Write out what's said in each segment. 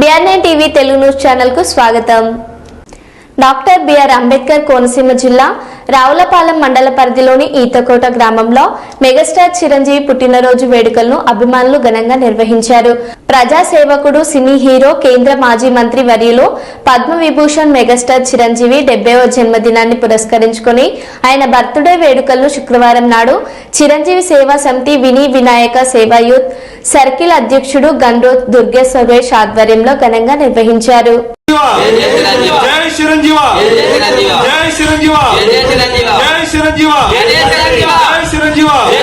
BRN TV Telugu news ఛానల్కు స్వాగతం. Doctor BR Ambedkar Konaseema జిల్లా రావులపాలెం మండల పరిధిలోని ఈతకోట గ్రామంలో మెగాస్టార్ చిరంజీవి పుట్టినరోజు వేడుకలను అభిమానులు ఘనంగా నిర్వహించారు. ప్రజాసేవకుడు సినీ హీరో కేంద్ర మాజీ మంత్రి వర్యులు పద్మ విభూషణ్ మెగాస్టార్ చిరంజీవి డెబ్బైవ జన్మదినాన్ని పురస్కరించుకుని ఆయన బర్త్డే వేడుకలను శుక్రవారం నాడు చిరంజీవి సేవా సమితి విని వినాయక సేవా యూత్ సర్కిల్ అధ్యక్షుడు గన్రోత్ దుర్గే సురేష్ ఆధ్వర్యంలో ఘనంగా నిర్వహించారు. జై చిరంజీవ జై చిరంజీవ జై చిరంజీవ జై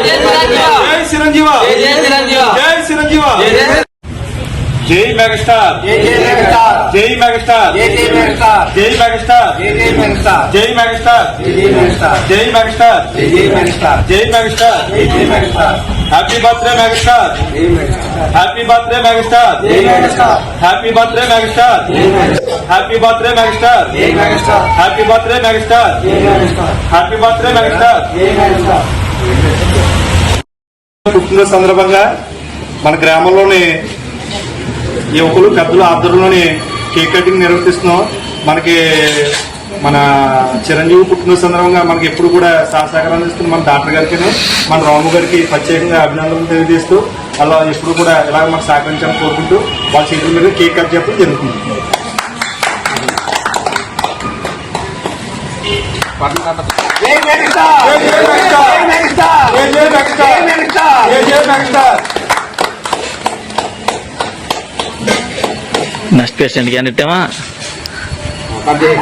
చిరంజీవ జై చిరంజీవ జై చిరంజీవ జై మెగాస్టార్ జై మెగాస్టార్ జై మెగాస్టార్ జై మెగాస్టార్ జై మెగాస్టార్ జై megastar happy birthday megastar happy birthday megastar happy birthday megastar happy birthday megastar happy birthday megastar happy birthday megastar పుట్టినరోజు సందర్భంగా మన గ్రామంలోని యువకులు పెద్దలు ఆధ్వర్యంలోని కేక్ కటింగ్ నిర్వహిస్తున్నాం మనకి మన చిరంజీవి పుట్టిన సందర్భంగా మనకి ఎప్పుడు కూడా సహసహకారం అందిస్తున్న మన డాక్టర్ గారికి మన రాము గారికి ప్రత్యేకంగా అభినందనలు తెలియజేస్తూ అలా ఎప్పుడు కూడా ఇలా మాకు సహకరించాలని కోరుకుంటూ వాళ్ళ చేతుల మీద కేక్ కట్ చేయడం జరుగుతుంది. నెక్స్ట్ పేషెంట్కి అని Tá Pabig.